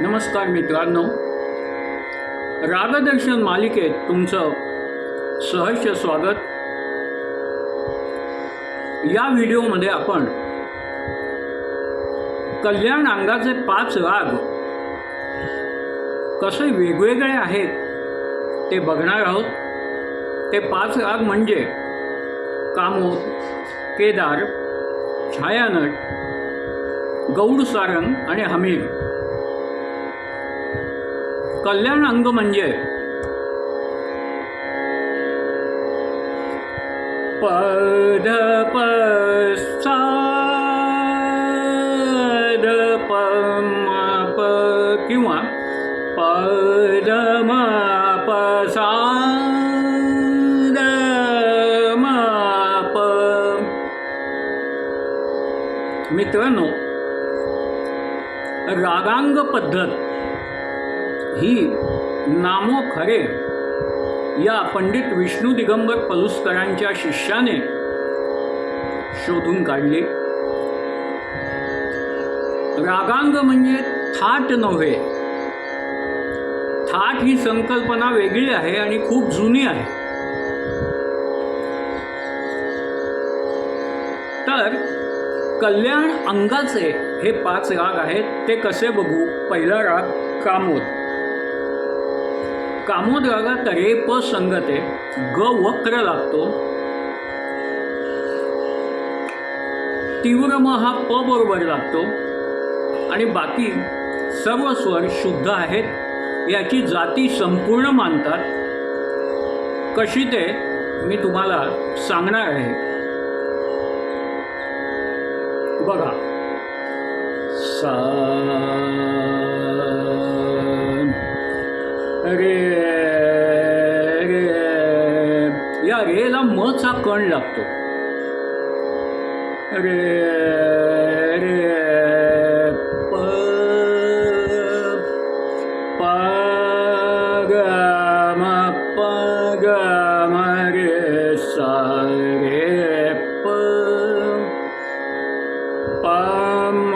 नमस्कार मित्रांनो. रागदर्शन मालिकेत तुमचं सहर्ष स्वागत. या व्हिडिओमध्ये आपण कल्याण अंगाचे पाच राग कसे वेगवेगळे आहेत ते बघणार आहोत. ते पाच राग म्हणजे कामोद केदार छायानट गौड सारंग आणि हमीर. कल्याण अंग म्हणजे? पद प सा किंवा पद म सा मित्रांनो रागांग पद्धत. ही नामो खरे या पंडित विष्णू दिगंबर पलुसकरांच्या शिष्याने शोधून काढली. रागांग म्हणजे थाट नव्हे. थाट ही संकल्पना वेगळी आहे आणि खूप जुनी आहे. तर कल्याण अंगाचे हे पाच राग आहेत ते कसे बघू? पहिला राग कामोद. कामोद रागात प संगते ग वक्र लागतो. तीव्र म हा प बरोबर लागतो. आणि बाकी सर्व स्वर शुद्ध आहेत याची जाती संपूर्ण मानतात. कशी ते मी तुम्हाला सांगणार आहे. बघा. सा रे या रेला मचा कण लागतो. रे रे प प ग म प ग रे सा रे प प म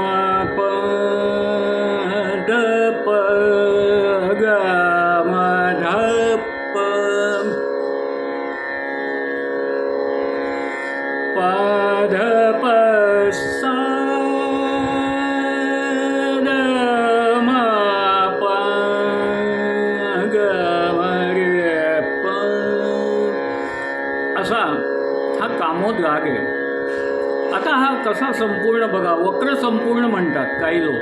प प ग कसा संपूर्ण बघा वक्र संपूर्ण म्हणतात काही लोक.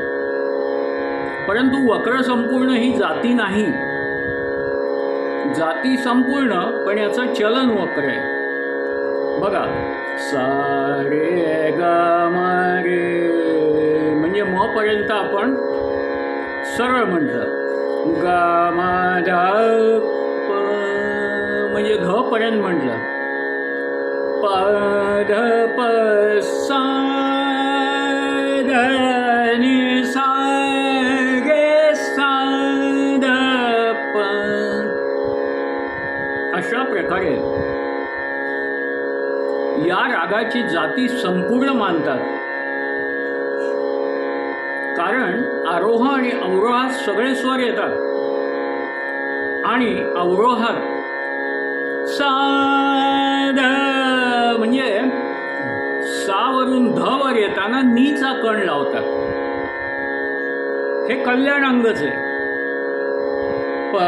परंतु वक्र संपूर्ण ही जाती नाही. जाती संपूर्ण पण याचं चलन वक्र आहे. बघा सारे ग रे. म्हणजे म पर्यंत आपण सरळ म्हटलं. ग ध प म्हणजे घ पर्यंत म्हटलं. प ध रागाची जाती संपूर्ण मानतात. कारण आरोह आणि अवरोहात सगळे स्वर येतात. आणि अवरोहात सा ध म्हणजे सावरून ध वर येताना नीचा कण लावतात. हे कल्याण अंगच आहे. प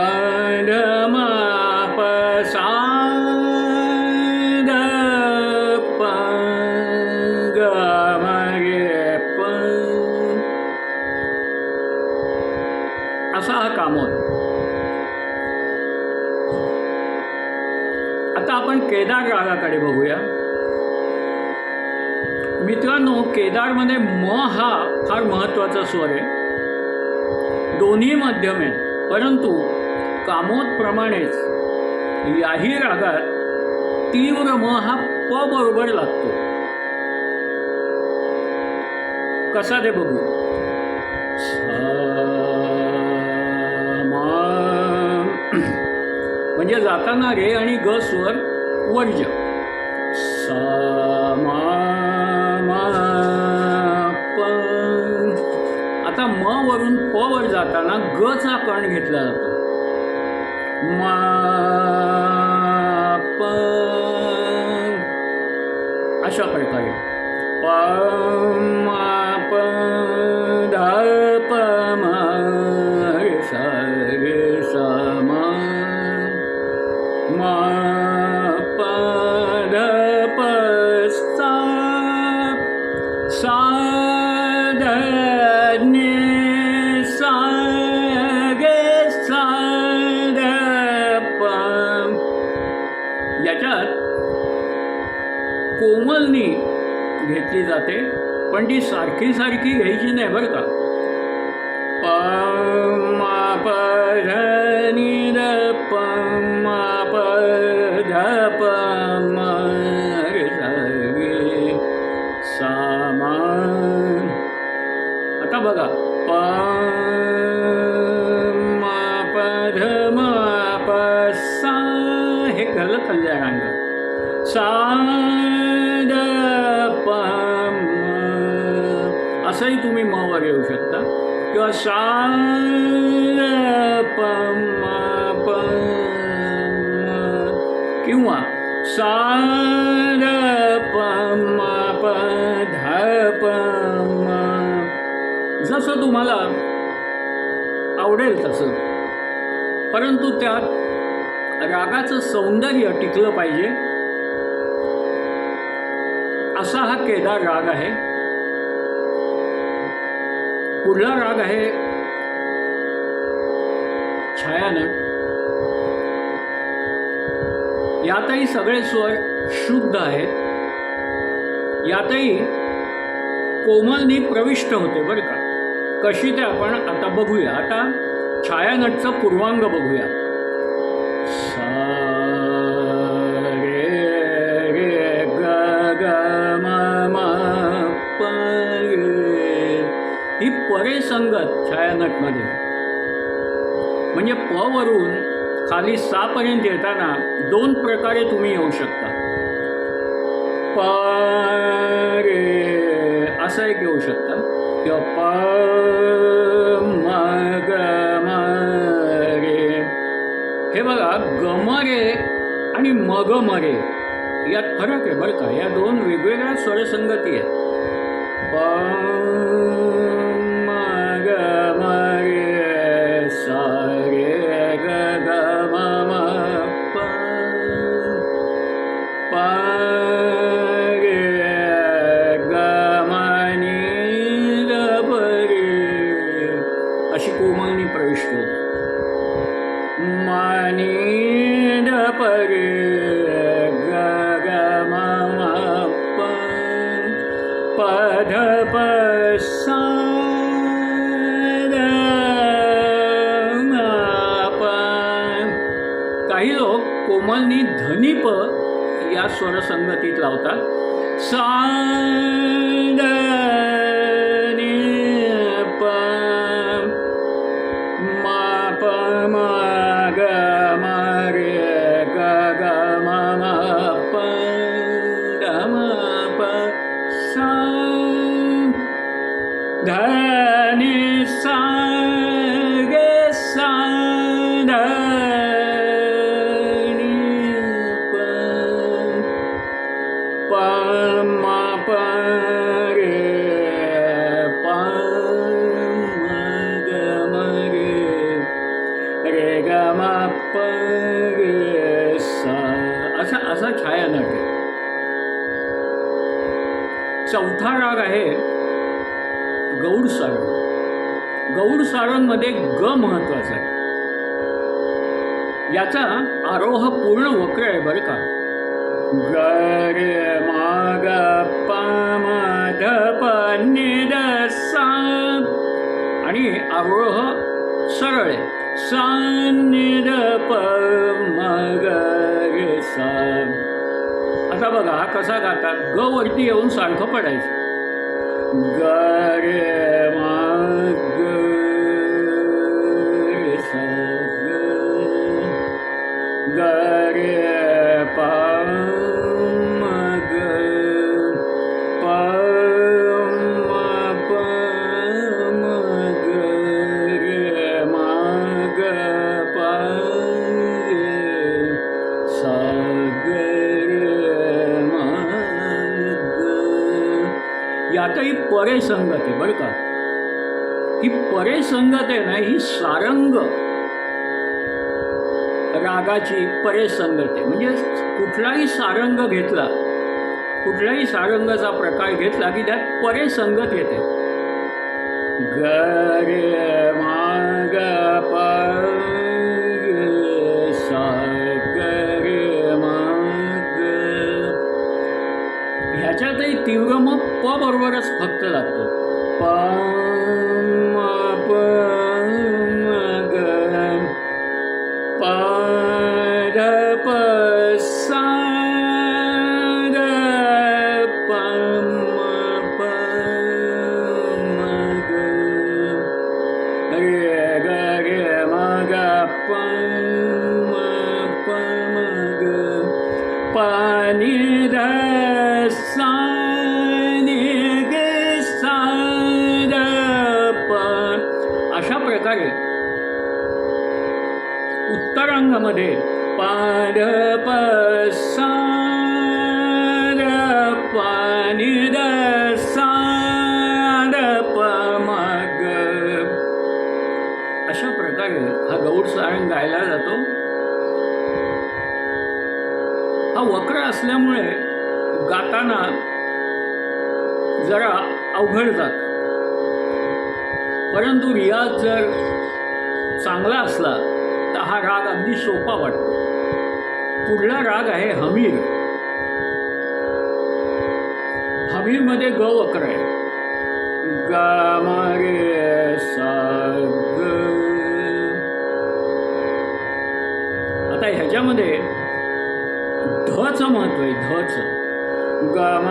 पसा असा हा कामोद आता आपण केदार रागाकडे बघूया. मित्रांनो केदारमध्ये म हा फार महत्त्वाचा स्वर आहे. दोन्ही मध्यम आहे परंतु कामोदप्रमाणेच याही रागात तीव्र म हा प बरोबर लागतो. कसा ते बघू? म्हणजे जाताना रे आणि ग स्वर वर्ज सा मा मा आता म वरून प वर जाताना ग चा कण घेतला जातो. मा प. अशा प्रकारे. प घेतली जाते. पण ती सारखी सारखी घ्यायची नाही बरं का. ध नि प रे आता बघा. प तुम्ही येऊ शकता. किंवा सा किंवा सा प जसं तुम्हाला आवडेल तसं. परंतु त्यात रागाचं सौंदर्य टिकलं पाहिजे. असा हा केदार राग आहे. पुढला राग आहे? छायानट यातही सगळे स्वर शुद्ध आहेत. यातही कोमलनी प्रविष्ट होते बरं का. कशी ते आपण आता बघूया. आता छायानटचं पूर्वांग बघूया. सा रे रे ग ग म म प ही परिसंगत छायानटमध्ये म्हणजे प वरून खाली सापर्यंत येताना दोन प्रकारे तुम्ही येऊ शकता. प रे असं एक येऊ शकता. किंवा प म ग रे. हे बघा गमरे आणि मगमरे यात फरक आहे बरं का. या दोन वेगवेगळ्या स्वरसंगती आहेत. प मानी द प रे ग ग प प सा द काही लोक कोमलनी धनीप या स्वरसंगतीत लावतात. सा असा असा छायानट आहे चौथा राग आहे गौड सारंग गौड सारंगमध्ये ग महत्त्वाचा आहे. याचा आरोह पूर्ण वक्र आहे बरं का. आणि आरोह सरळ आहे सा नि प मगर ग रे सा. आता बघा हा कसा गातात ग वरती येऊन सारखं पडायचं. गर परे संगत आहे बरं का? ही परे संगत आहे ना ही सारंग. रागाची परे संगत आहे. म्हणजे कुठलाही सारंग घेतला कुठलाही सारंगाचा प्रकार घेतला की त्यात परे संगत येते. गर माग सागरे माग. ह्याच्यातही तीव्र मग प बरोबरच फक्त लागतो प म रंगामध्ये पाद प सा द प सा अशा प्रकारे हा गौड सारंग गायला जातो. हा वक्र असल्यामुळे गाताना जरा अवघड जात. परंतु रियाज जर चांगला असला तर हा राग अगदी सोपा वाटतो. पुढला राग आहे? हमीर. हमीरमध्ये ग वक्र आहे. गा मारे सा ग. आता ह्याच्यामध्ये धचं महत्त्व आहे धचं ग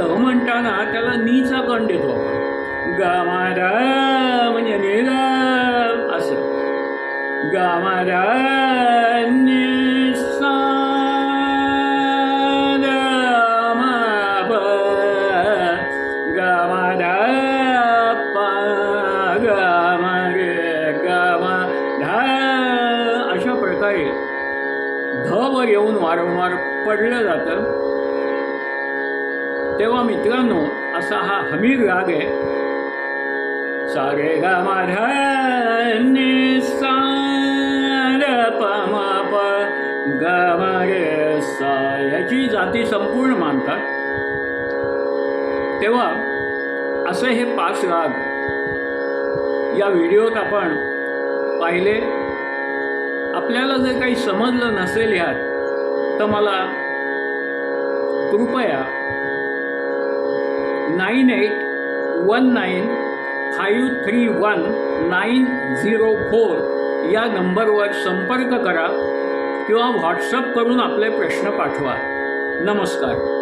हा म्हणताना त्याला नीचा कण देतो आपण ग म्हणजे नि ध असं. ग मा ध नि प ग म रे ग म अशा प्रकारे ध वर येऊन वारंवार पडलं जातं. तेव्हा मित्रांनो असा हा हमीर राग आहे. सारे ग म ध नि सा सा याची जाती संपूर्ण मानतात. तेव्हा असे हे पाच राग या व्हिडिओत आपण पाहिले. आपल्याला जर काही समजलं नसेल यात तर मला कृपया nine eight one nine five three one nine zero four या नंबरवर संपर्क करा किंवा व्हॉट्सअप करून आपले प्रश्न पाठवा. नमस्कार.